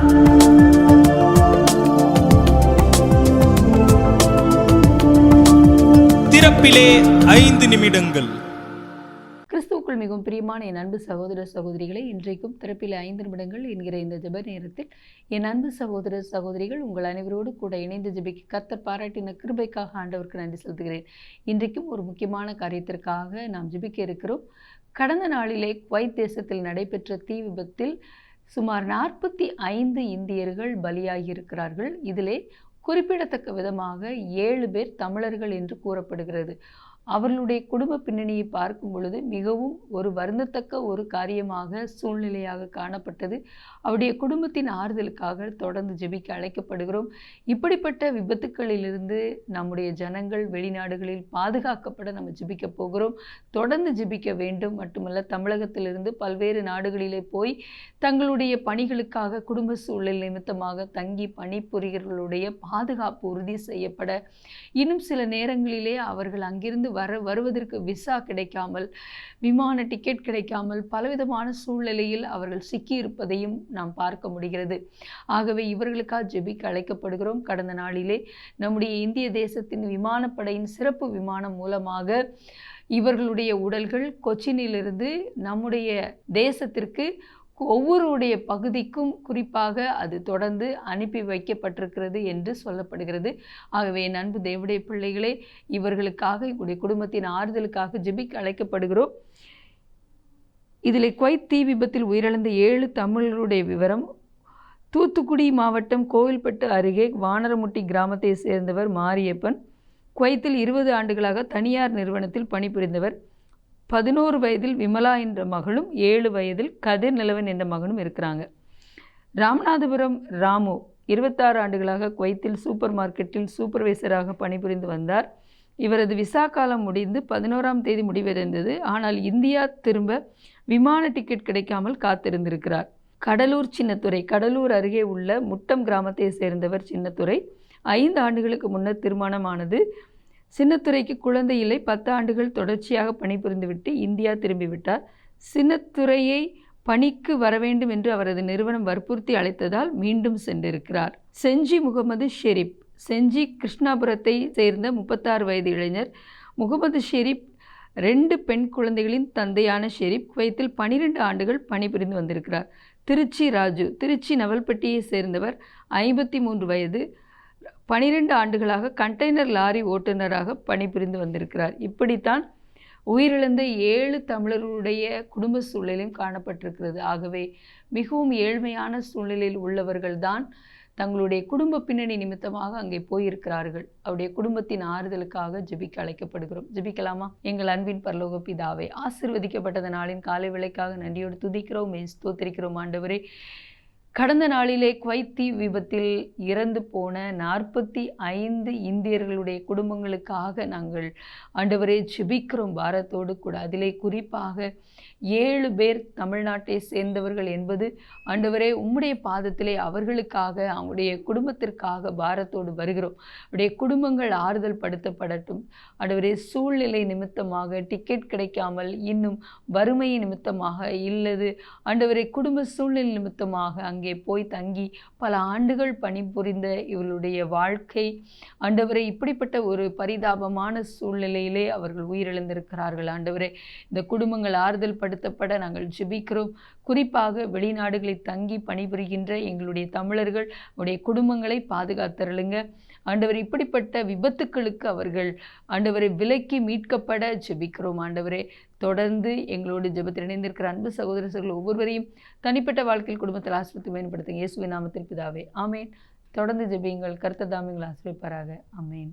திறப்பிலே ஐந்து நிமிடங்கள். கிறிஸ்துவுக்குள் மிகவும் பிரியமான என் அன்பு சகோதர சகோதரிகளை இன்றைக்கும் திறப்பில் ஐந்து நிமிடங்கள் என்கிற இந்த ஜப நேரத்தில் என் அன்பு சகோதர சகோதரிகள் உங்கள் அனைவரோடு கூட இணைந்து ஜெபிக்க கத்தர் பாராட்டின கிருபைக்காக ஆண்டவருக்கு நன்றி செலுத்துகிறேன். இன்றைக்கும் ஒரு முக்கியமான காரியத்திற்காக நாம் ஜபிக்க இருக்கிறோம். கடந்த நாளிலே குவைத் தேசத்தில் நடைபெற்ற தீ விபத்தில் சுமார் நாற்பத்தி ஐந்து இந்தியர்கள் பலியாகி இருக்கிறார்கள் இதிலே குறிப்பிடத்தக்க விதமாக ஏழு பேர் தமிழர்கள் என்று கூறப்படுகிறது. அவர்களுடைய குடும்ப பின்னணியை பார்க்கும் பொழுது மிகவும் ஒரு வருந்தத்தக்க ஒரு காரியமாக சூழ்நிலையாக காணப்பட்டது. அவருடைய குடும்பத்தின் ஆறுதலுக்காக தொடர்ந்து ஜெபிக்க அழைக்கப்படுகிறோம். இப்படிப்பட்ட விபத்துக்களிலிருந்து நம்முடைய ஜனங்கள் வெளிநாடுகளில் பாதுகாக்கப்பட நம்ம ஜெபிக்க போகிறோம். தொடர்ந்து ஜெபிக்க வேண்டும். மட்டுமல்ல தமிழகத்திலிருந்து பல்வேறு நாடுகளிலே போய் தங்களுடைய பணிகளுக்காக குடும்ப சூழல் நிமித்தமாக தங்கி பணிபுரியர்களுடைய பாதுகாப்பு உறுதி செய்யப்பட இன்னும் சில நேரங்களிலே அவர்கள் அங்கிருந்து வர வருவதற்கு விசா கிடைக்காமல் விமான டிக்கெட் கிடைக்காமல் பலவிதமான சூழ்நிலையில் அவர்கள் சிக்கியிருப்பதையும் நாம் பார்க்க முடிகிறது. ஆகவே இவர்களுக்காக ஜெபிக்க அழைக்கப்படுகிறோம். கடந்த நாளிலே நம்முடைய இந்திய தேசத்தின் விமானப்படையின் சிறப்பு விமானம் மூலமாக இவர்களுடைய உடல்கள் கொச்சினிலிருந்து நம்முடைய தேசத்திற்கு ஒவ்வொருடைய பகுதிக்கும் குறிப்பாக அது தொடர்ந்து அனுப்பி வைக்கப்பட்டிருக்கிறது என்று சொல்லப்படுகிறது. ஆகவே என் அன்பு தேவடைய பிள்ளைகளே இவர்களுக்காக இவருடைய குடும்பத்தின் ஆறுதலுக்காக ஜெபிக்க அழைக்கப்படுகிறோம். இதில் குவைத் தீ விபத்தில் உயிரிழந்த ஏழு தமிழருடைய விவரம். தூத்துக்குடி மாவட்டம் கோவில்பட்டு அருகே வானரமுட்டி கிராமத்தை சேர்ந்தவர் மாரியப்பன். குவைத்தில் இருபது ஆண்டுகளாக தனியார் நிறுவனத்தில் பணிபுரிந்தவர். பதினோரு வயதில் விமலா என்ற மகளும் ஏழு வயதில் கதிர் நிலவன் என்ற மகனும் இருக்கிறாங்க. ராமநாதபுரம் ராமு இருபத்தாறு ஆண்டுகளாக குவைத்தில் சூப்பர் மார்க்கெட்டில் சூப்பர்வைசராக பணிபுரிந்து வந்தார். இவரது விசா காலம் முடிந்து பதினோராம் தேதி முடிவடைந்தது. ஆனால் இந்தியா திரும்ப விமான டிக்கெட் கிடைக்காமல் காத்திருந்திருக்கிறார். கடலூர் சின்னத்துறை கடலூர் அருகே உள்ள முட்டம் கிராமத்தை சேர்ந்தவர் சின்னத்துறை. ஐந்து ஆண்டுகளுக்கு முன்னர் திருமணமானது. சின்னத்துறைக்கு குழந்தை இல்லை. பத்து ஆண்டுகள் தொடர்ச்சியாக பணிபுரிந்துவிட்டு இந்தியா திரும்பிவிட்டார். சின்னத்துறையை பணிக்கு வர வேண்டும் என்று அவரது நிறுவனம் வற்புறுத்தி அழைத்ததால் மீண்டும் சென்றிருக்கிறார். செஞ்சி முகமது ஷெரீப் செஞ்சி கிருஷ்ணாபுரத்தை சேர்ந்த முப்பத்தாறு வயது இளைஞர். முகமது ஷெரீப் ரெண்டு பெண் குழந்தைகளின் தந்தையான ஷெரீப் குவைத்தில் பனிரெண்டு ஆண்டுகள் பணிபுரிந்து வந்திருக்கிறார். திருச்சி ராஜு திருச்சி நவல்பட்டியை சேர்ந்தவர். ஐம்பத்தி மூன்று வயது. பனிரெண்டு ஆண்டுகளாக கண்டெய்னர் லாரி ஓட்டுநராக பணிபுரிந்து வந்திருக்கிறார். இப்படித்தான் உயிரிழந்த ஏழு தமிழர்களுடைய குடும்ப சூழலையும் காணப்பட்டிருக்கிறது. ஆகவே மிகவும் ஏழ்மையான சூழ்நிலையில் உள்ளவர்கள்தான் தங்களுடைய குடும்ப பின்னணி நிமித்தமாக அங்கே போயிருக்கிறார்கள். அவருடைய குடும்பத்தின் ஆறுதலுக்காக ஜெபிக்க அழைக்கப்படுகிறோம். ஜெபிக்கலாமா? எங்கள் அன்பின் பரலோக பிதாவை ஆசிர்வதிக்கப்பட்டத நாளின் காலை விலைக்காக நன்றியோடு துதிக்கிறோம் ஸ்தோத்திரிக்கிறோம் ஆண்டவரே. கடந்த நாளிலே குவைத் தீ விபத்தில் இறந்து போன நாற்பத்தி ஐந்து இந்தியர்களுடைய குடும்பங்களுக்காக நாங்கள் ஆண்டவரே ஜிபிக்கிறோம் பாரத்தோடு கூட. அதிலே குறிப்பாக ஏழு பேர் தமிழ்நாட்டை சேர்ந்தவர்கள் என்பது ஆண்டவரே உம்முடைய பாதத்திலே அவர்களுக்காக அவங்களுடைய குடும்பத்திற்காக பாரத்தோடு வருகிறோம். அவருடைய குடும்பங்கள் ஆறுதல் படுத்தப்படட்டும். ஆண்டவரே சூழ்நிலை நிமித்தமாக டிக்கெட் கிடைக்காமல் இன்னும் வறுமை நிமித்தமாக இல்லது ஆண்டவரே குடும்ப சூழ்நிலை நிமித்தமாக அங்கே போய் தங்கி பல ஆண்டுகள் பணிபுரிந்த இவர்களுடைய வாழ்க்கை. ஆண்டவரை இப்படிப்பட்ட ஒரு பரிதாபமான சூழ்நிலையிலே அவர்கள் உயிரிழந்திருக்கிறார்கள். ஆண்டவரே இந்த குடும்பங்கள் ஆறுதல் படுத்தப்பட நாங்கள் ஜெபிக்கிறோம். குறிப்பாக வெளிநாடுகளில் தங்கி பணிபுரிகின்ற எங்களுடைய தமிழர்கள் உடைய குடும்பங்களை பாதுகாத்தருளுங்க. ஆண்டவர் இப்படிப்பட்ட விபத்துக்களுக்கு அவர்கள் ஆண்டவரை விலக்கி மீட்கப்பட ஜெபிக்கிறோம். ஆண்டவரே தொடர்ந்து எங்களோடு ஜெபத்தில் இணைந்திருக்கிற அன்பு சகோதரர்கள் ஒவ்வொருவரையும் தனிப்பட்ட வாழ்க்கையில் குடும்பத்தில் ஆஸ்பத்திரி பயன்படுத்துங்க இயேசுவின் நாமத்தில் பிதாவே. ஆமேன். தொடர்ந்து ஜெபியுங்கள். கர்த்தர் தாமியங்கள் ஆசிரியப்பாராக ஆமேன்.